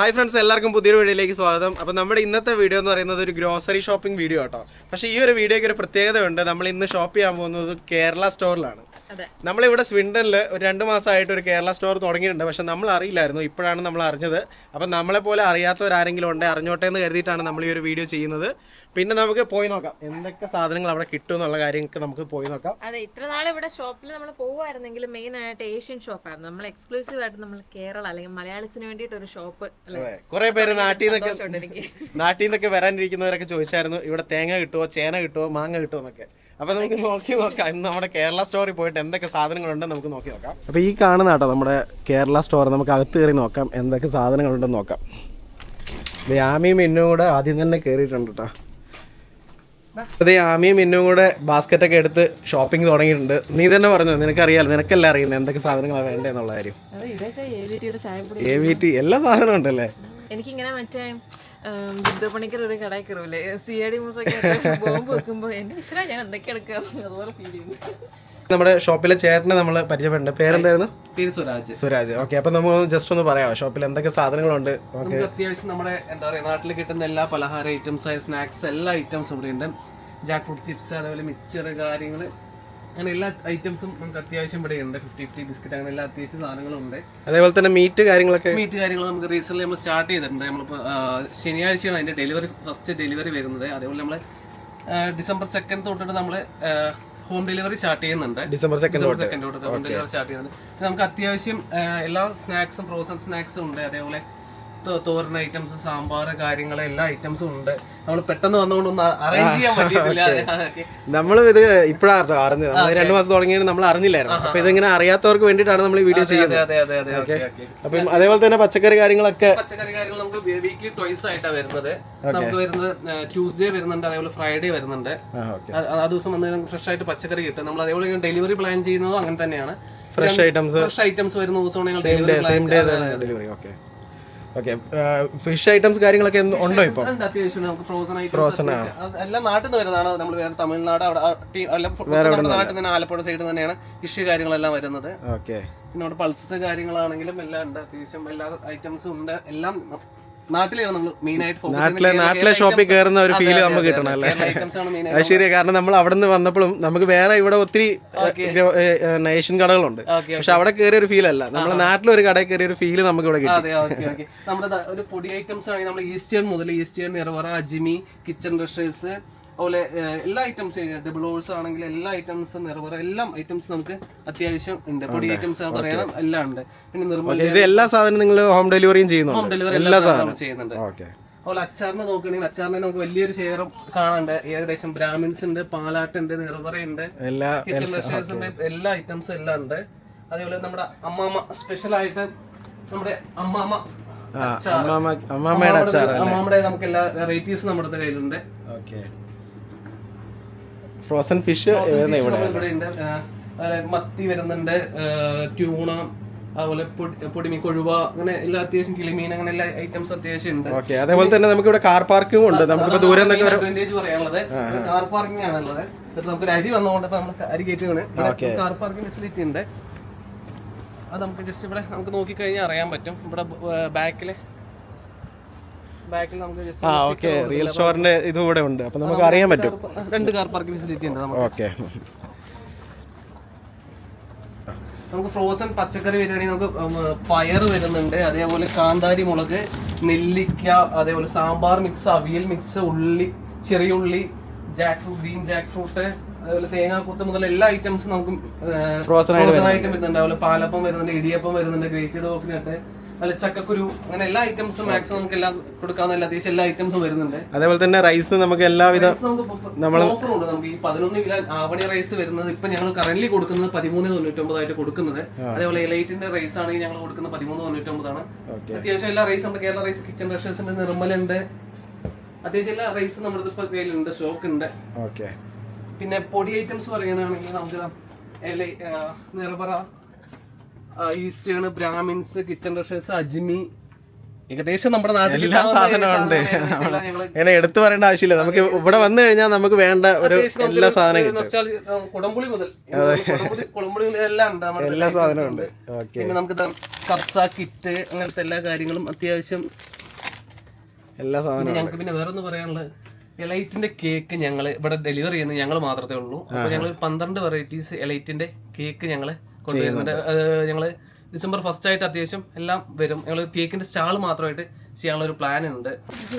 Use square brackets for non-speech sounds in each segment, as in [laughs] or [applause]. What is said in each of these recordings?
Hi friends എല്ലാവർക്കും പുതിയൊരു വീഡിയോയിലേക്ക് സ്വാഗതം. അപ്പോൾ നമ്മുടെ ഇന്നത്തെ വീഡിയോ എന്ന് പറയുന്നത് ഒരു ഗ്രോസറി ഷോപ്പിംഗ് വീഡിയോ കേട്ടോ പക്ഷേ ഈ ഒരു വീഡിയോയ്ക്ക് ഒരു പ്രത്യേകത ഉണ്ട് നമ്മൾ ഇന്ന് ഷോപ്പ് ചെയ്യാൻ പോകുന്നത് കേരള സ്റ്റോറിലാണ് അതെ. നമ്മളിവിടെ സ്വിൻഡനിൽ ഒരു രണ്ട് മാസമായിട്ട് ഒരു കേരള സ്റ്റോർ തുടങ്ങിയിട്ടുണ്ട്. പക്ഷേ നമ്മൾ അറിയില്ലായിരുന്നു. ഇപ്പോഴാണ് നമ്മൾ അറിഞ്ഞത്. അപ്പം നമ്മളെ പോലെ അറിയാത്തവരാരെങ്കിലും ഉണ്ടെങ്കിൽ അറിഞ്ഞോട്ടെ എന്ന് കരുതിയിട്ടാണ് നമ്മൾ ഈ ഒരു വീഡിയോ ചെയ്യുന്നത്. പിന്നെ നമുക്ക് പോയി നോക്കാം. എന്തൊക്കെ സാധനങ്ങൾ അവിടെ കിട്ടും എന്നുള്ള കാര്യങ്ങൾക്ക് നമുക്ക് പോയി നോക്കാം. അതെ ഇത്ര നാൾ ഇവിടെ ഷോപ്പിൽ നമ്മൾ പോകുമായിരുന്നെങ്കിലും മെയിൻ ആയിട്ട് ഏഷ്യൻ ഷോപ്പായിരുന്നു നമ്മൾ എക്സ്ക്ലൂസീവ് ആയിട്ട് നമ്മൾ കേരള അല്ലെങ്കിൽ മലയാളിസിന് വേണ്ടിയിട്ട് ഒരു ഷോപ്പ് അതെ. കുറെ പേര് നാട്ടിൽ നിന്നൊക്കെ നാട്ടിൽ നിന്നൊക്കെ വരാനിരിക്കുന്നവരൊക്കെ ചോദിച്ചായിരുന്നു ഇവിടെ തേങ്ങ കിട്ടുമോ ചേന കിട്ടുമോ മാങ്ങ കിട്ടുമോ എന്നൊക്കെ. അപ്പൊ നമുക്ക് നോക്കി നോക്കാം. ഇന്ന് നമ്മുടെ കേരള സ്റ്റോറിൽ പോയിട്ട് എന്തൊക്കെ സാധനങ്ങളുണ്ടെന്ന് നമുക്ക് നോക്കി നോക്കാം. അപ്പൊ ഈ കാണുന്ന കേട്ടോ നമ്മുടെ കേരള സ്റ്റോർ നമുക്ക് അകത്ത് കയറി നോക്കാം എന്തൊക്കെ സാധനങ്ങളുണ്ടെന്ന് നോക്കാം. യാമിയും എന്നും മിന്നും കൂടെ ആദ്യം തന്നെ കയറിയിട്ടുണ്ട് കേട്ടോ അതെ ആമിയും മിന്നും കൂടെ ബാസ്ക്കറ്റ് ഒക്കെ എടുത്ത് ഷോപ്പിംഗ് തുടങ്ങിയിട്ടുണ്ട്. നീ തന്നെ പറഞ്ഞു നിനക്കറിയാലോ നിനക്കല്ല അറിയുന്നത് എന്തൊക്കെ സാധനങ്ങളാണ് വേണ്ടതെന്നുള്ള കാര്യം. എ വി ടി എല്ലാ സാധനവും ഉണ്ടല്ലേ? എനിക്കിങ്ങനെ മറ്റേ ബുദ്ധപ്പണിക്കർ ഒരു കടയിൽ കയറൂലേ സി ഐ ഡി മൂസൊക്കെ ബോംബ് വെക്കുമ്പോ എന്റെ ഇഷ്ടം ഞാൻ എന്തൊക്കെ എടുക്കുക അതുപോലെ ഫീൽ ചെയ്യുന്നു നമ്മുടെ ഷോപ്പിലെ ചേട്ടനെ നമ്മൾ പരിചയപ്പെടുന്നുണ്ട് പേരെന്തായിരുന്നു? പേര് സുരാജ്. സുരാജ്. ഓക്കെ അപ്പൊ നമ്മൾ ജസ്റ്റ് ഒന്ന് പറയാം ഷോപ്പിൽ എന്തൊക്കെ സാധനങ്ങളുണ്ട്? നമുക്ക് അത്യാവശ്യം നമ്മുടെ എന്താ പറയാ നാട്ടിൽ കിട്ടുന്ന എല്ലാ പലഹാര ഐറ്റംസ് ആയ സ്നാക്സ് എല്ലാ ഐറ്റംസും ഇവിടെ ഉണ്ട്. ജാക്ക് ഫ്രൂട്ട് ചിപ്സ് അതേപോലെ മിക്സർ കാര്യങ്ങൾ അങ്ങനെ എല്ലാ ഐറ്റംസും നമുക്ക് അത്യാവശ്യം ഇവിടെ ഉണ്ട്. ഫിഫ്റ്റി ഫിഫ്റ്റി ബിസ്ക്കറ്റ് അങ്ങനെ എല്ലാ അത്യാവശ്യം സാധനങ്ങളും ഉണ്ട് അതേപോലെ തന്നെ മീറ്റ് കാര്യങ്ങളൊക്കെ? മീറ്റ് കാര്യങ്ങൾ നമുക്ക് റീസെന്റ് നമ്മൾ സ്റ്റാർട്ട് ചെയ്തിട്ടുണ്ട്. നമ്മളിപ്പോൾ ശനിയാഴ്ചയാണ് അതിന്റെ ഡെലിവറി ഫസ്റ്റ് ഡെലിവറി വരുന്നത്. അതേപോലെ നമ്മൾ ഡിസംബർ സെക്കൻഡ് തൊട്ടിട്ട് നമ്മൾ ഹോം ഡെലിവറി സ്റ്റാർട്ട് ചെയ്യുന്നുണ്ട്. December second home delivery start ചെയ്യുന്നുണ്ട്. നമുക്ക് അത്യാവശ്യം എല്ലാ സ്നാക്സും ഫ്രോസൺ സ്നാക്സും ഉണ്ട്. അതേപോലെ തോരൻ ഐറ്റംസ് സാമ്പാർ കാര്യങ്ങൾ എല്ലാ ഐറ്റംസും ഉണ്ട്. നമ്മൾ പെട്ടെന്ന് വന്നുകൊണ്ടൊന്ന് അറേഞ്ച് ചെയ്യാൻ പറ്റിയിട്ടില്ല. നമ്മൾ ഇത് ഇപ്പോഴാണ് അറിഞ്ഞത്. നമ്മൾ രണ്ടു മാസം തുടങ്ങിയത് നമ്മൾ അറിഞ്ഞില്ലായിരുന്നു. അപ്പൊ ഇതിങ്ങനെ അറിയാത്തവർക്ക് വേണ്ടിയിട്ടാണ് നമ്മൾ വീഡിയോ ചെയ്യുന്നത്. അപ്പൊ അതെ അതെ ഓക്കെ ഓക്കെ. അപ്പം അതേപോലെ തന്നെ പച്ചക്കറി കാര്യങ്ങളൊക്കെ പച്ചക്കറി കാര്യങ്ങൾ നമുക്ക് വീക്ക്ലി ടോയ്സ് ആയിട്ടാണ് വരുന്നത്. നമുക്ക് വരുന്നത് ട്യൂസ്ഡേ വരുന്നുണ്ട് അതേപോലെ ഫ്രൈഡേ വരുന്നുണ്ട്. ആ ഓക്കെ. ദിവസം വന്ന് ഫ്രഷ് ആയിട്ട് പച്ചക്കറി കിട്ടും. നമ്മൾ അതേപോലെ ഡെലിവറി പ്ലാൻ ചെയ്യുന്നതും അങ്ങനെ തന്നെയാണ്. ഫ്രഷ് ഐറ്റംസ് ഫ്രഷ് ഐറ്റംസ് വരുന്ന ദിവസമാണ് delivery delivery okay fish items കാര്യങ്ങളൊക്കെ ഉണ്ടോ ഇപ്പൊ? അത്യാവശ്യം നമുക്ക് ഫ്രോസൺ ഐറ്റംസ് എല്ലാം നാട്ടിൽ നിന്ന് വരുന്നതാണ്. നമ്മൾ വേറെ തമിഴ്നാട് അവിടെ നാട്ടിൽ തന്നെ ആലപ്പുഴ സൈഡിൽ തന്നെയാണ് ഫിഷ് കാര്യങ്ങളെല്ലാം വരുന്നത്. ഓക്കെ പിന്നെ അവിടെ പൾസസ് കാര്യങ്ങളാണെങ്കിലും എല്ലാം ഉണ്ട്. അത്യാവശ്യം എല്ലാ ഐറ്റംസും ഉണ്ട്. എല്ലാം നാട്ടിലാണ് നമ്മൾ മെയിൻ ആയിട്ട് ചെയ്യുന്നത്. നാട്ടിലെ നാട്ടിലെ ഷോപ്പിൽ കയറുന്ന ഒരു ഫീൽ നമുക്ക് കിട്ടണം അല്ലേ? അത് ശരിയാ. കാരണം നമ്മൾ അവിടെ നിന്ന് വന്നപ്പോഴും നമുക്ക് വേറെ ഇവിടെ ഒത്തിരി ഏഷ്യൻ കടകളുണ്ട്. പക്ഷെ അവിടെ കയറിയ ഒരു ഫീൽ അല്ല. നമ്മുടെ നാട്ടിലൊരു കടയിൽ കയറിയ ഒരു ഫീൽ നമുക്ക് ഇവിടെ കിട്ടും. നമ്മുടെ ഒരു പൊടി ഐറ്റംസ് ആണെങ്കിൽ നമ്മൾ ഈസ്റ്റേൺ മുതൽ ഈസ്റ്റേൺ നിറവറ അജിമി കിച്ചൺ റഷേഴ്സ് അതുപോലെ എല്ലാ ഐറ്റംസ് ഡബിൾ ഓൾസ് ആണെങ്കിൽ എല്ലാ ഐറ്റംസ് നിറവറ എല്ലാം ഐറ്റംസ് നമുക്ക് അത്യാവശ്യം ഉണ്ട്. പൊടി ഐറ്റംസ് പറയണം എല്ലാം ഉണ്ട്. പിന്നെ നിർമ്മല ഇത് എല്ലാ സാധനവും നിങ്ങൾ ഹോം ഡെലിവറിയും ഹോം ഡെലിവറി എല്ലാ സാധനം ചെയ്യുന്നുണ്ട്. ഓക്കെ അതുപോലെ അച്ചാറിനെ നോക്കുകയാണെങ്കിൽ അച്ചാറിനെ നമുക്ക് വലിയൊരു ഷെയർ കാണാണ്ട് ഏകദേശം ബ്രാഹ്മിൻസ് ഉണ്ട് പാലാട്ട് ഉണ്ട് നിറവറയുണ്ട് എല്ലാ കിച്ചൺ ലക്ഷേഴ്സ് ഉണ്ട് എല്ലാ ഐറ്റംസും എല്ലാം ഉണ്ട്. അതേപോലെ നമ്മുടെ അമ്മാമ്മ സ്പെഷ്യൽ ആയിട്ട് നമ്മുടെ അമ്മാമ്മ അമ്മാമ്മയുടെ നമുക്ക് എല്ലാ വെറൈറ്റീസ് നമ്മുടെ കയ്യിലുണ്ട്. Okay frozen fish Frozen fish ഇവിടെ നമ്മുടെ ഇവിടെ ഉണ്ട് ആ, ഫിഷ് മത്തി വരുന്നുണ്ട് ട്യൂണ അതുപോലെ പൊടി- പൊടിമീൻ കൊഴുവ അങ്ങനെ എല്ലാ അത്യാവശ്യം കിളിമീൻ അങ്ങനെ എല്ലാ ഐറ്റംസ് അത്യാവശ്യം ഉണ്ട്. ഓക്കെ അതേപോലെ തന്നെ നമുക്ക് ഇവിടെ കാർ പാർക്കിംഗ് ഉണ്ട്. നമുക്ക് ദൂരം അഡ്വാന്റേജ് പറയാനുള്ളത്. കാർ പാർക്കിംഗ് ആണുള്ളത് നമുക്ക് ഒരു അരി വന്നുകൊണ്ട് നമുക്ക് അരി കയറ്റുകയാണ് കാർ പാർക്കിംഗ് ഫെസിലിറ്റി ഉണ്ട്. അത് നമുക്ക് ജസ്റ്റ് ഇവിടെ നമുക്ക് നോക്കിക്കഴിഞ്ഞാൽ അറിയാൻ പറ്റും. ഇവിടെ ബാക്കിലെ ബാക്കിൽ ആ ഓക്കെ. റിയൽ സ്റ്റോറിന്റെ ഇത് ഇവിടെ ഉണ്ട്. അപ്പൊ നമുക്ക് അറിയാൻ പറ്റും. രണ്ട് കാർ പാർക്കിംഗ് ഫെസിലിറ്റി ഉണ്ട് ഓക്കെ. നമുക്ക് ഫ്രോസൺ പച്ചക്കറി വരികയാണെങ്കിൽ നമുക്ക് പയർ വരുന്നുണ്ട്. അതേപോലെ കാന്താരി മുളക് നെല്ലിക്ക അതേപോലെ സാമ്പാർ മിക്സ് അവിയൽ മിക്സ് ഉള്ളി ചെറിയ ഉള്ളി jack fruit green jack fruit അതേപോലെ തേങ്ങാക്കൂത്ത് മുതൽ എല്ലാ ഐറ്റംസും നമുക്ക് ഫ്രോസൺ ഐറ്റം വരുന്നുണ്ട്. അതുപോലെ പാലപ്പം വരുന്നുണ്ട് ഇടിയപ്പം വരുന്നുണ്ട് ഗ്രേറ്റഡ് കോഫിനട്ട് അതുപോലെ ചക്കക്കുരു അങ്ങനെ എല്ലാ ഐറ്റംസും മാക്സിമം നമുക്ക് എല്ലാം കൊടുക്കാവുന്ന അത്യാവശ്യം എല്ലാ ഐറ്റംസും വരുന്നുണ്ട്. അതേപോലെ തന്നെ റൈസ് നമുക്ക് എല്ലാവിധ നമ്മൾ ഓഫർ ഉണ്ട്. നമുക്ക് ഈ പതിനൊന്ന് കിലോ ആവണി റൈസ് വരുന്നത് ഇപ്പൊ ഞങ്ങൾ കറന്റ് കൊടുക്കുന്നത് പതിമൂന്ന് തൊണ്ണൂറ്റൊമ്പതായിട്ട് കൊടുക്കുന്നത്. അതേപോലെ എലൈറ്റിന്റെ റൈസ് ആണെങ്കിൽ ഞങ്ങൾ കൊടുക്കുന്നത് പതിമൂന്ന് തൊണ്ണൂറ്റൊമ്പതാണ്. അത്യാവശ്യം എല്ലാ റൈസ് നമ്മുടെ കേരള റൈസ് കിച്ചൺ റഷേഴ്സിന്റെ നിർമ്മലുണ്ട് അത്യാവശ്യം എല്ലാ റൈസും നമ്മുടെ ഇപ്പൊ കയ്യിലുണ്ട് സ്റ്റോക്ക് ഉണ്ട്. പിന്നെ പൊടി ഐറ്റംസ് പറയുകയാണെങ്കിൽ നമുക്ക് Nirapara Eastern Brahmins Kitchen Treasures Ajmi. ഏകദേശം നമ്മുടെ നാട്ടിൽ എല്ലാ ഏകദേശം അങ്ങനെ എടുത്തു പറയേണ്ട ആവശ്യമില്ല. നമുക്ക് ഇവിടെ വന്നു കഴിഞ്ഞാൽ നമുക്ക് വേണ്ട ഒരു എല്ലാ സാധനം കുടംപുളി മുതൽ. കുടംപുളി എല്ലാം ഉണ്ട് എല്ലാ സാധനവും ഉണ്ട് ഓക്കെ. പിന്നെ നമുക്ക് കപ്സ കിറ്റ് അങ്ങനത്തെ എല്ലാ കാര്യങ്ങളും അത്യാവശ്യം. എല്ലാ സാധനവും ഞങ്ങൾക്ക് പിന്നെ വേറെ ഒന്ന് പറയാനുള്ളത്. എലൈറ്റിന്റെ കേക്ക് ഞങ്ങൾ ഇവിടെ ഡെലിവറി ചെയ്യുന്നത് ഞങ്ങൾ മാത്രമേ ഉള്ളൂ. അപ്പൊ ഞങ്ങൾ പന്ത്രണ്ട് വെറൈറ്റീസ് എലൈറ്റിന്റെ കേക്ക് ഞങ്ങൾ കൊണ്ടുവരുന്നുണ്ട്. ഞങ്ങൾ ഡിസംബർ ഫസ്റ്റ് ആയിട്ട് അത്യാവശ്യം എല്ലാം വരും. ഞങ്ങൾ കേക്കിന്റെ സ്റ്റാൾ മാത്രമായിട്ട് ചെയ്യാനുള്ള ഒരു പ്ലാൻ ഉണ്ട്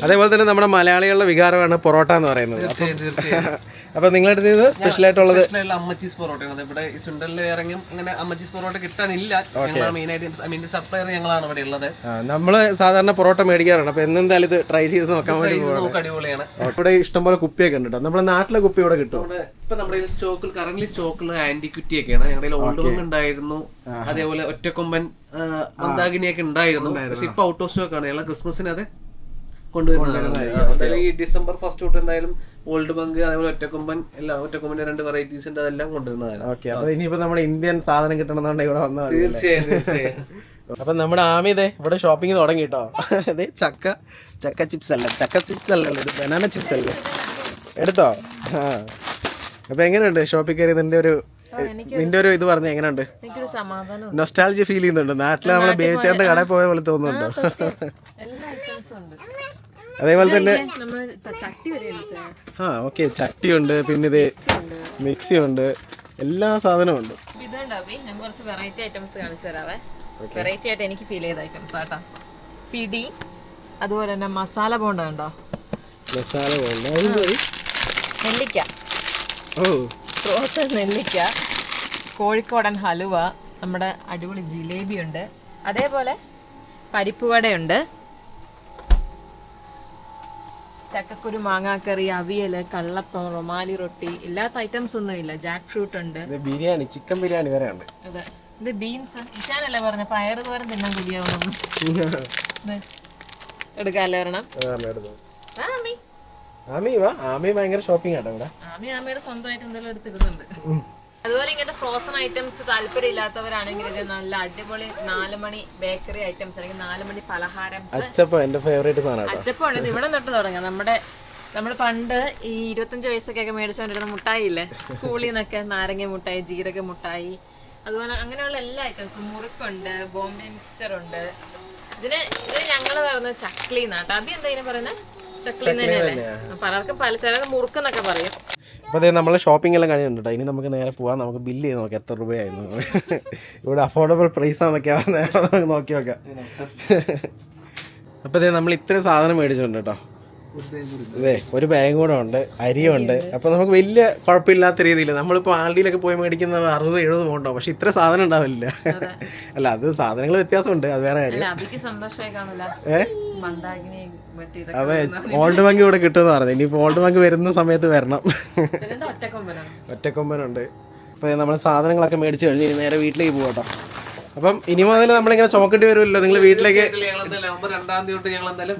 അതേപോലെ തന്നെ നമ്മുടെ മലയാളികളുടെ വികാരമാണ് പൊറോട്ട എന്ന് പറയുന്നത്. തീർച്ചയായും തീർച്ചയായും. അപ്പൊ നിങ്ങളുടെ അടുത്ത് ഇത് സ്പെഷ്യൽ ആയിട്ടുള്ളത് അമ്മച്ചീസ് പൊറോട്ടയാണ്. ഇവിടെ ഈ സുണ്ടലിൽ ഇറങ്ങി. അങ്ങനെ അമ്മച്ചീസ് പൊറോട്ട കിട്ടാനില്ല. മീൻ സപ്ലയർ ഞങ്ങളാണ് ഇവിടെ ഉള്ളത്. നമ്മൾ സാധാരണ പൊറോട്ട മേടിക്കാറുണ്ട് അപ്പൊ എന്തായാലും ഇത് ട്രൈ ചെയ്ത് നോക്കാൻ വേണ്ടി അടിപൊളിയാണ്. ഇവിടെ ഇഷ്ടംപോലെ കുപ്പിയൊക്കെ ഉണ്ട് കേട്ടോ. നമ്മുടെ നാട്ടിലെ കുപ്പി ഇവിടെ കിട്ടും ഇപ്പൊ നമ്മുടെ സ്റ്റോക്കിൽ കറന്റ് സ്റ്റോക്കിൽ ആന്റിക്വിറ്റി ഒക്കെയാണ്. ഞങ്ങളുടെ ഓൾഡ് വങ് ഉണ്ടായിരുന്നു. അതേപോലെ ഒറ്റക്കൊമ്പൻ മന്ദാകിനിയൊക്കെ ഉണ്ടായിരുന്നു. പക്ഷെ ഇപ്പൊ ഔട്ട് ഓഫ് സ്റ്റോക്ക് ആണ്. ഞങ്ങൾ ക്രിസ്മസിന് അത് കൊണ്ടുവരുന്നതാണ്. എന്തായാലും ഈ ഡിസംബർ ഫസ്റ്റ് തൊട്ട് എന്തായാലും ഓൾഡ് ബങ്ക് അതേപോലെ ഒറ്റക്കൊമ്പൻ എല്ലാം ഒറ്റക്കൊമ്പന്റെ രണ്ട് വെറൈറ്റീസ് ഉണ്ട് അതെല്ലാം കൊണ്ടുവരുന്നതാണ്. ഓക്കെ അപ്പൊ ഇനിയിപ്പോ നമ്മുടെ ഇന്ത്യൻ സാധനം കിട്ടണമെന്നുണ്ടെങ്കിൽ ഇവിടെ വന്നാൽ തീർച്ചയായും തീർച്ചയായും. [laughs] അപ്പൊ നമ്മുടെ ആമിതേ ഇവിടെ ഷോപ്പിംഗ് തുടങ്ങി കേട്ടോ അതെ [laughs] ചക്ക ചക്ക ചിപ്സ് അല്ല? ചക്ക ചിപ്സ് അല്ലല്ലോ ഇത് ബനാന ചിപ്സ് അല്ലേ? എടുത്തോ? ആ. അപ്പൊ എങ്ങനെയുണ്ട് ഷോപ്പിൽ കയറി? നിന്റെ ഒരു നിന്റെ ഒരു ഇത് പറഞ്ഞ എങ്ങനെയുണ്ട്? നൊസ്റ്റാൾജി ഫീൽ ചെയ്യുന്നുണ്ട്. നാട്ടിൽ നമ്മളെ ബേവിച്ചേട്ടന്റെ കടയിൽ പോയ പോലെ തോന്നുന്നുണ്ടോ? [laughs] എല്ലാ ഐറ്റംസും ഉണ്ട്. അതേപോലെ തന്നെ ആ ഓക്കെ ചട്ടിയുണ്ട് പിന്നെ ഇത് മിക്സി ഉണ്ട് എല്ലാ സാധനവും ഉണ്ട് ഇതുണ്ട് അഭി? ഞാൻ കുറച്ച് വെറൈറ്റി ഐറ്റംസ് കാണിച്ചു തരാവേ. വെറൈറ്റി ആയിട്ട് എനിക്ക് ഫീൽ ചെയ്ത ഐറ്റംസ് ആട്ടാ. പിടി അതുപോലെ തന്നെ മസാല ബോണ്ട ഉണ്ടോ? മസാല ബോണ്ട നെല്ലിക്ക. ഓ. ഫ്രോസൺ നെല്ലിക്ക കോഴിക്കോടൻ ഹലുവ നമ്മുടെ അടിപൊളി ജിലേബി ഉണ്ട് അതേപോലെ പരിപ്പ് വടയുണ്ട് ചക്കക്കുരു മാങ്ങാക്കറി അവിയൽ കള്ളപ്പം റൊമാലി റൊട്ടി ഇല്ലാത്ത ഐറ്റംസ് ഒന്നും ഇല്ല ജാക്ക് ഫ്രൂട്ട് ഉണ്ട് ബിരിയാണി ചിക്കൻ ബിരിയാണി വരെ ഉണ്ട്. അതെ. ഇത് ബീൻസ് ഇഷാനല്ലേ പറഞ്ഞ? പയർ തോരൻ തിന്നാൻ കുടിയാവണം [laughs] എടുക്കാല്ലേ ഒരെണ്ണം? ആമി ആമി വാ. ആമി ഭയങ്കര ഷോപ്പിംഗ് ആട്ടോ ഇവിടെ. ആമി ആമയുടെ സ്വന്തമായിട്ട് എന്തെങ്കിലും എടുത്തിടുന്നുണ്ട്. അതുപോലെ ഇങ്ങനത്തെ ഫ്രോസൺ ഐറ്റംസ് താല്പര്യമില്ലാത്തവരാണെങ്കിൽ ഇത് നല്ല അടിപൊളി നാല് മണി ബേക്കറി ഐറ്റംസ് അല്ലെങ്കിൽ നാല് മണി പലഹാരം. അച്ചപ്പം എന്റെ ഫേവറേറ്റ് സാധനമാണ് അച്ചപ്പം ഇവിടെ തൊട്ട് തുടങ്ങാം. നമ്മുടെ നമ്മൾ പണ്ട് ഈ ഇരുപത്തഞ്ച് വയസ്സൊക്കെ മേടിച്ചുകൊണ്ടിരുന്ന മുട്ടായി ഇല്ലേ സ്കൂളിൽ നിന്നൊക്കെ നാരങ്ങ മുട്ടായി ജീരക മുട്ടായി അതുപോലെ അങ്ങനെയുള്ള എല്ലാ ഐറ്റംസും മുറുക്കുണ്ട് ബോംബെ മിക്സ്ചർ ഉണ്ട്. ഇതിന് ഇത് ഞങ്ങൾ പറയുന്നത് ചക്ലി എന്നാട്ടോ അഭി എന്താ ഇതിനെ പറയുന്നത് ചക്ലി തന്നെയല്ലേ? പലർക്കും പല ചില മുറുക്കെന്നൊക്കെ പറയും. അപ്പൊ അതെ നമ്മൾ ഷോപ്പിംഗ് എല്ലാം കഴിഞ്ഞിട്ടുണ്ട് ഇനി നമുക്ക് നേരെ പോവാം. നമുക്ക് ബില്ല് ചെയ്ത് നോക്കാം. എത്ര രൂപയായിരുന്നു? ഇവിടെ അഫോർഡബിൾ പ്രൈസ് ആണെന്നൊക്കെ നമുക്ക് നോക്കി നോക്കാം. അപ്പോൾ അതെ നമ്മൾ ഇത്രയും സാധനം മേടിച്ചിട്ടുണ്ട് കേട്ടോ അതെ ഒരു ബാഗ് കൂടെ ഉണ്ട് അരിയുണ്ട്. അപ്പൊ നമുക്ക് വലിയ കുഴപ്പമില്ലാത്ത രീതിയിൽ നമ്മളിപ്പോ ആൾഡിയിലൊക്കെ പോയി മേടിക്കുന്ന അറുപത് എഴുപത് പോകണ്ടോ പക്ഷെ ഇത്ര സാധനം ഉണ്ടാവില്ല. അല്ല അത് സാധനങ്ങൾ വ്യത്യാസമുണ്ട് അത് വേറെ കാര്യം. അതെ ഓൾഡ് ബാങ്ക് ഇവിടെ കിട്ടുമെന്ന് പറഞ്ഞു. ഇനിയിപ്പോ ഓൾഡ് ബാങ്ക് വരുന്ന സമയത്ത് വരണം. ഒറ്റക്കൊമ്പനുണ്ട്. അപ്പോൾ നമ്മൾ സാധനങ്ങളൊക്കെ മേടിച്ചു കഴിഞ്ഞ് നേരെ വീട്ടിലേക്ക് പോകാം കേട്ടോ അപ്പം ഇനി മുതൽ നമ്മളിങ്ങനെ ചുമക്കേണ്ടി വരുമല്ലോ നിങ്ങൾ വീട്ടിലേക്ക്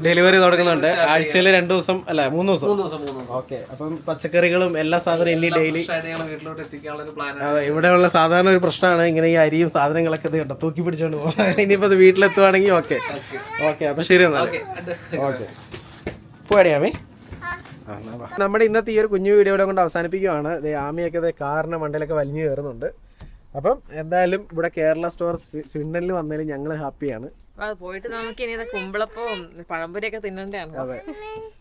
ഡെലിവറി തുടങ്ങുന്നുണ്ട്. ആഴ്ചയിൽ രണ്ടു ദിവസം അല്ല മൂന്ന് ദിവസം. ഓക്കെ. അപ്പം പച്ചക്കറികളും എല്ലാ സാധനവും ഇനി ഡെയിലി അതെ ഇവിടെയുള്ള സാധാരണ ഒരു പ്രശ്നമാണ്. ഇങ്ങനെ ഈ അരിയും സാധനങ്ങളൊക്കെ ഇത് കണ്ടോ? തൂക്കി പിടിച്ചോണ്ട് പോകാം ഇനിയിപ്പോ അത് വീട്ടിലെത്തുവാണെങ്കിൽ ഓക്കെ. ഓക്കെ. അപ്പൊ ശരി എന്നാൽ ഓക്കെ പോയടിയാമേ നമ്മുടെ ഇന്നത്തെ ഈ ഒരു കുഞ്ഞു വീഡിയോ കൊണ്ട് അവസാനിപ്പിക്കുകയാണ് ആമിയൊക്കെ ദേ കാറിന്റെ മണ്ടയിലൊക്കെ വലിഞ്ഞു കയറുന്നുണ്ട്. അപ്പം എന്തായാലും ഇവിടെ കേരള സ്റ്റോർ സ്വിൻഡനിൽ വന്നതിൽ ഞങ്ങൾ ഹാപ്പിയാണ്. പോയിട്ട് നമുക്ക് ഇനി കുമ്പളപ്പവും പഴംപൊരിയൊക്കെ തിന്നണ്ടാണ് അതെ.